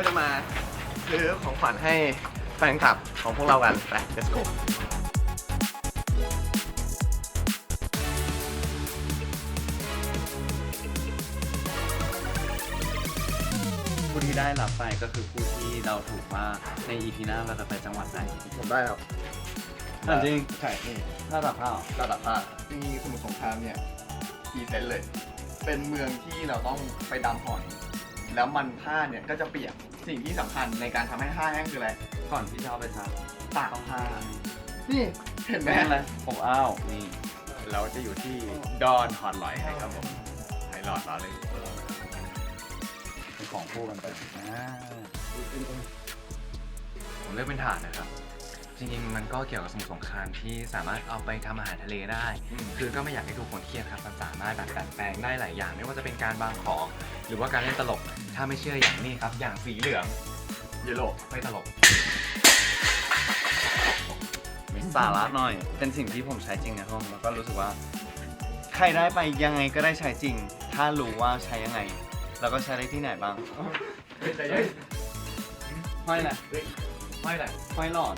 เราจะมาซื้อของขวัญให้แฟนคลับของพวกเรากัน ไป let's go ผู้ที่ได้รับไปก็คือผู้ที่เราถูกว่าในอีพีหน้าเราจะไปจังหวัดไหนผมได้ครับถามจริงใช่นี่ถ้าตักข้าวระดับผ้าจริงๆสมุทรสงครามเนี่ยกี่เซนเลย เป็นเมืองที่เราต้องไปดำหอย แล้วมันผ้าเนี่ยก็จะเปียก สิ่งที่สำคัญในการทำให้ผ้าแห้งคืออะไรก่อนที่จะเอาไปซักตากผ้านี่เห็นไหมแม่งเลยผมอ้าวนี่เราจะอยู่ที่ดอนฮอตลอยครับผมไฮหลอดเราเลยเป็นของคู่กันไปอ่าผมเลือกเป็นถ่านนะครับ จริงๆ มันก็เกี่ยวกับสมุทรสงครามที่สามารถเอาไปทำอาหารทะเลได้ คือก็ไม่อยากให้ทุกคนเครียดครับมันสามารถแบบดัดแปลงได้หลายอย่าง ไม่ว่าจะเป็นการบางของ หรือว่าการเล่นตลก ถ้าไม่เชื่ออย่างนี้ครับ อย่างสีเหลืองเยลโล่ไม่ตลก มีสาระหน่อย เป็นสิ่งที่ผมใช้จริงในห้อง แล้วก็รู้สึกว่า ใครได้ไปยังไงก็ได้ใช้จริง ถ้ารู้ว่าใช้ยังไง แล้วก็ใช้ได้ที่ไหนบ้างใจเย็นห้อยแหละไม่แหละห้อยหลอด